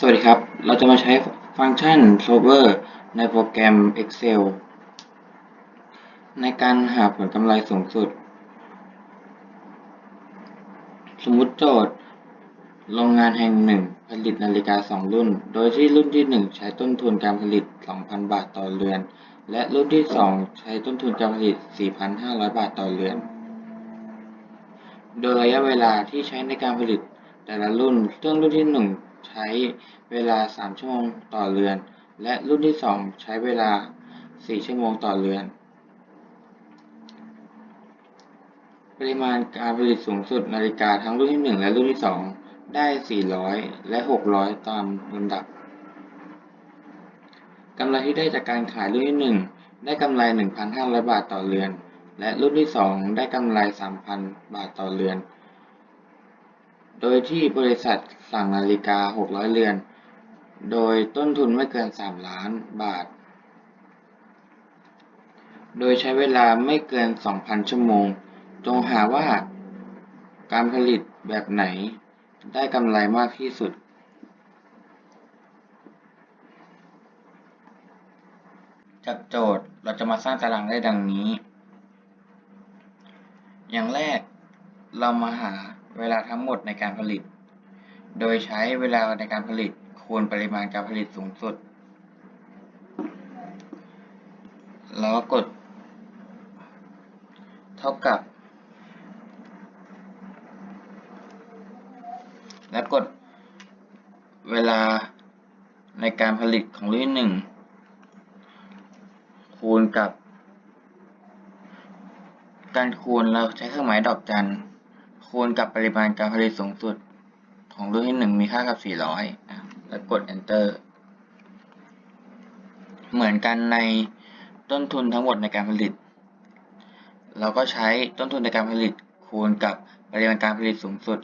สวัสดีครับ เราจะมาใช้ฟังก์ชัน solver ในโปรแกรม Excel ในการหาผลกำไรสูงสุด สมมุติโจทย์ โรงงานแห่งหนึ่ง ผลิตนาฬิกา 2 รุ่น โดยที่รุ่นที่ 1 ใช้ต้นทุนการผลิต 2,000 บาทต่อเรือน และรุ่นที่ 2 ใช้ต้นทุนการผลิต 4,500 บาทต่อเรือน โดยระยะเวลาที่ใช้ในการผลิตแต่ละรุ่นซึ่องรุ่นที่ 1 ใช้เวลา 3 ชั่วโมงต่อเรือน และรุ่นที่ 2 ใช้เวลา 4 ชั่วโมงต่อเรือน ปริมาณการผลิตสูงสุดนาฬิกาทั้งรุ่นที่ 1 และรุ่นที่ 2 ได้ 400 และ 600 ตามลำดับกำไรที่ได้จากการขายรุ่นที่ 1 ได้กำไร 1,500 บาทต่อเรือน และรุ่นที่ 2 ได้กำไร 3,000 บาทต่อเรือน โดยที่บริษัทสั่งนาฬิกา 600 เรือน โดยต้นทุนไม่เกิน 3 ล้านบาท โดยใช้เวลาไม่เกิน 2,000 ชั่วโมง จงหาว่าการผลิตแบบไหนได้กำไรมากที่สุด จากโจทย์เราจะมาสร้างตารางได้ดังนี้ อย่างแรกเรามาหา เวลาทั้งหมดในการผลิต โดยใช้เวลาในการผลิตคูณปริมาณการผลิตสูงสุด แล้วกด เท่ากับ แล้วกดเวลาในการผลิตของรุ่นหนึ่งคูณกับ การคูณเราใช้เครื่องหมายดอกจัน คูณกับปริมาณการผลิตสูงสุด ของรุ่นที่หนึ่งมีค่ากับ 400นะแล้วกด enter เหมือนกันในต้นทุนทั้งหมดในการผลิต เราก็ใช้ต้นทุนในการผลิตคูณกับปริมาณการผลิตสูงสุด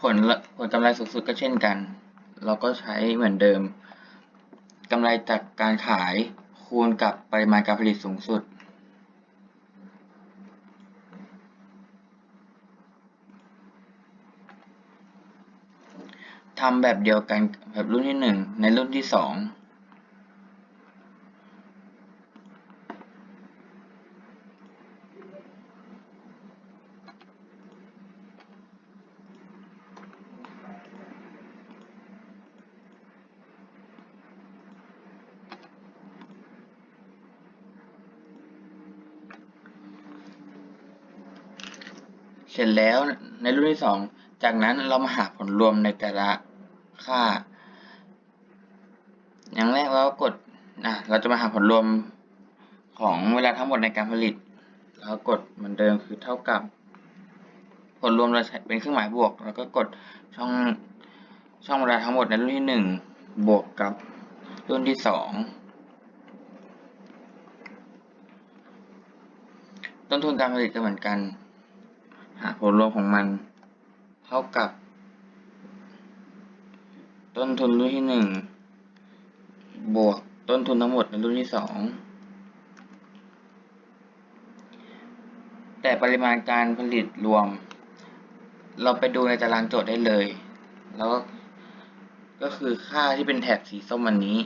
ผลผลกำไรสูงสุดก็เช่นกัน เราก็ใช้เหมือนเดิม กำไรจากการขายคูณกับปริมาณการผลิตสูงสุด ทำแบบเดียวกันแบบรุ่นที่ 1 ในรุ่นที่ 2 เสร็จแล้วในรุ่นที่สองจากนั้นเรามาหาผลรวมในแต่ละค่า อย่างแรกเราก็กดนะเราจะมาหาผลรวมของเวลาทั้งหมดในการผลิต แล้วกดเหมือนเดิมคือเท่ากับ ผลรวมเราใช้เป็นเครื่องหมายบวก แล้วก็กดช่องช่องเวลาทั้งหมดในรุ่นที่หนึ่งบวกกับรุ่นที่สองต้นทุนการผลิตก็เหมือนกัน หาผลรวมของมัน เท่ากับ ต้นทุนรุ่นที่หนึ่งบวกต้นทุนทั้งหมดในรุ่นที่สองแต่ปริมาณการผลิตรวม เราไปดูในตารางโจทย์ได้เลย แล้วก็ก็คือค่าที่เป็นแถบสีส้มอันนี้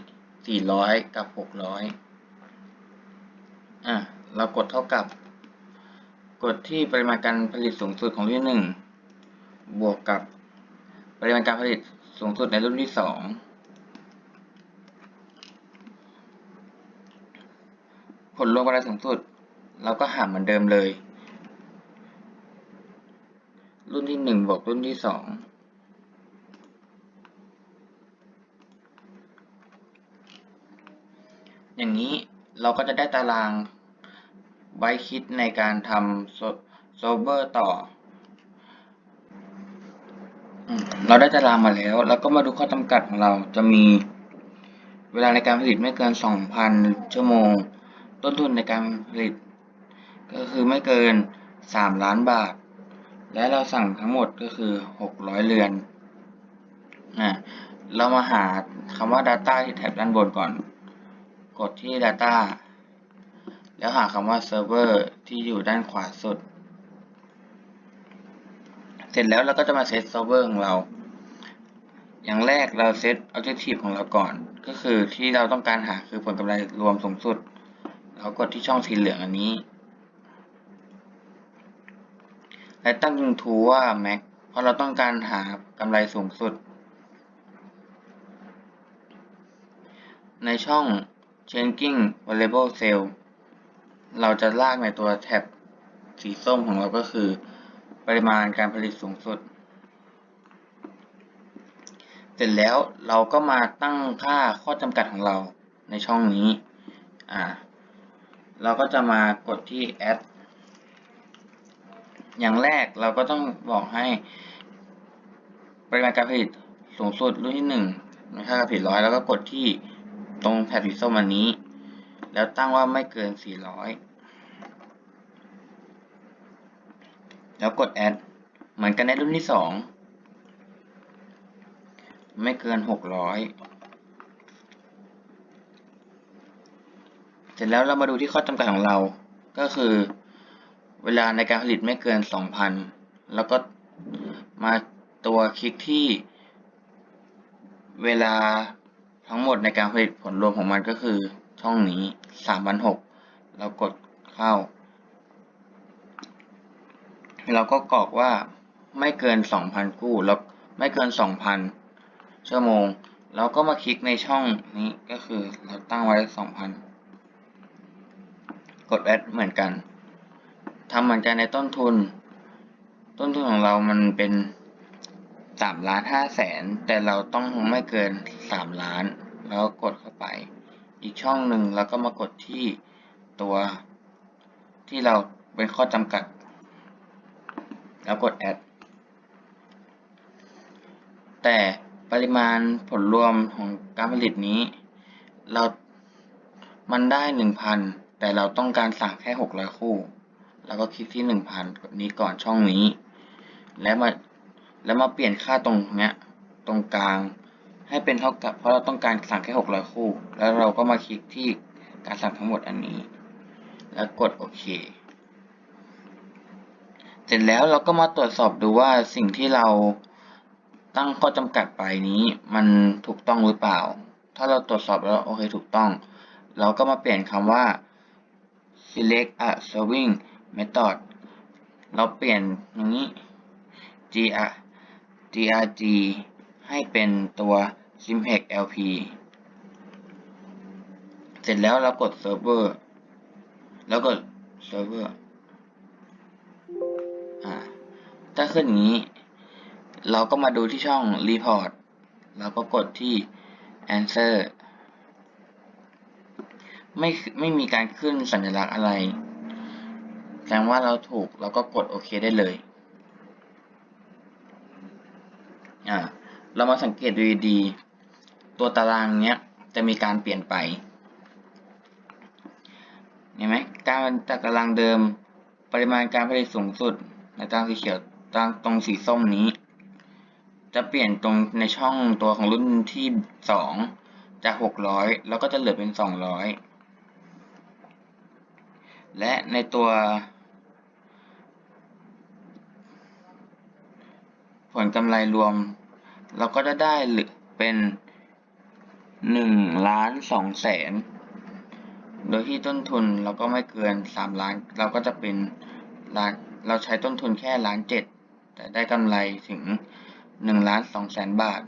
400 กับ 600 อะ เรากดเท่ากับ กดที่ปริมาณการผลิตสูงสุดของรุ่นที่หนึ่งบวกกับปริมาณการผลิตสูงสุดในรุ่นที่สองผลรวมกำไรสูงสุด เราก็หารเหมือนเดิมเลย รุ่นที่หนึ่งบวกรุ่นที่สองอย่างนี้เราก็จะได้ตาราง ไว้คิดในการทำโซเวอร์ต่อ เราได้ตารางมาแล้ว แล้วก็มาดูข้อจำกัดของเราจะมีเวลาในการผลิตไม่เกิน 2,000 ชั่วโมง ต้นทุนในการผลิต ก็คือไม่เกิน 3 ล้านบาท และเราสั่งทั้งหมดก็คือ 600 เรือนอะเรามาหาคำว่า Data ที่แท็บด้านบนก่อน กดที่ Data แล้วหาคำว่าเซิร์ฟเวอร์ที่อยู่ด้านขวาสุด เสร็จแล้วเราก็จะมาเซตเซิร์ฟเวอร์ของเรา อย่างแรกเราเซต Objective ของเราก่อน ก็คือที่เราต้องการหาคือผลกำไรรวมสูงสุด เรากดที่ช่องสีเหลืองอันนี้ และตั้งทูว่า max เพราะเราต้องการหากำไรสูงสุด ในช่อง changing variable cell เราจะลากในตัวแท็บสีส้มของเราก็คือ ปริมาณการผลิตสูงสุด เสร็จแล้วเราก็มาตั้งค่าข้อจำกัดของเราในช่องนี้ อ่า เราก็จะมากดที่ add อย่างแรกเราก็ต้องบอกให้ ปริมาณการผลิตสูงสุดรุ่นที่หนึ่งในค่าผลิตร้อยแล้วก็กดที่ตรงแถบสีส้มอันนี้ แล้วตั้งว่าไม่เกิน 400 แล้วกด add เหมือนกันในรุ่นที่สองไม่เกิน 600 เสร็จแล้วเรามาดูที่ข้อจำกัดของเรา ก็คือ เวลาในการผลิตไม่เกิน 2,000 แล้วก็มาตัวคลิกที่เวลาทั้งหมดในการผลิตผลรวมของมันก็คือ ช่องนี้3,600เรากดเข้า เราก็กรอกว่าไม่เกิน2,000กู้แล้วไม่เกิน2,000ชั่วโมง เราก็มาคลิกในช่องนี้ก็คือเราตั้งไว้2,000กด add เหมือนกันทำเหมือนกันในต้นทุน ต้นทุนของเรามันเป็นสามล้านห้าแสนแต่เราต้องไม่เกินสามล้าน แล้วกดเข้าไป อีกช่องหนึ่งแล้วก็มากดที่ตัวที่เราเป็นข้อจำกัด แล้วกด add แต่ปริมาณผลรวมของการผลิตนี้ เรามันได้หนึ่งพันแต่เราต้องการสั่งแค่หกร้อยคู่ แล้วก็คลิกที่หนึ่งพันนี้ก่อนช่องนี้ แล้วมาแล้วมาเปลี่ยนค่าตรงเนี้ยตรงกลาง ให้เป็นเท่ากับ เพราะเราต้องการสั่งแค่หกร้อยคู่ แล้วเราก็มาคลิกที่การสั่งทั้งหมดอันนี้ แล้วกดโอเค เสร็จแล้วเราก็มาตรวจสอบดูว่าสิ่งที่เราตั้งข้อจำกัดไปนี้มันถูกต้องหรือเปล่า ถ้าเราตรวจสอบแล้วโอเคถูกต้อง เราก็มาเปลี่ยนคำว่า select a serving method เราเปลี่ยนอย่างนี้ gr grg ให้เป็นตัว simplex lp เสร็จแล้วเรากด server แล้วกด server อ่าถ้าขึ้นอย่างนี้ เราก็มาดูที่ช่อง report แล้วก็กดที่ answer ไม่ไม่มีการขึ้นสัญลักษณ์อะไร แสดงว่าเราถูกเราก็กดโอเคได้เลย อ่า เรามาสังเกตดูดีๆ ตัวตารางเนี้ยจะมีการเปลี่ยนไป เห็นไหมการจากตารางเดิม ปริมาณการผลิตสูงสุดในตารางสีเขียวตารางตรงสีส้มนี้ จะเปลี่ยนตรงในช่องตัวของรุ่นที่สองจากหกร้อยแล้วก็จะเหลือเป็นสองร้อยและในตัว ผลกำไรรวม เราก็จะได้หรือเป็น หนึ่งล้านสองแสน โดยที่ต้นทุนเราก็ไม่เกินสามล้าน เราก็จะเป็นล้านเราใช้ต้นทุนแค่ล้านเจ็ดแต่ได้กำไรถึงหนึ่งล้านสองแสนบาท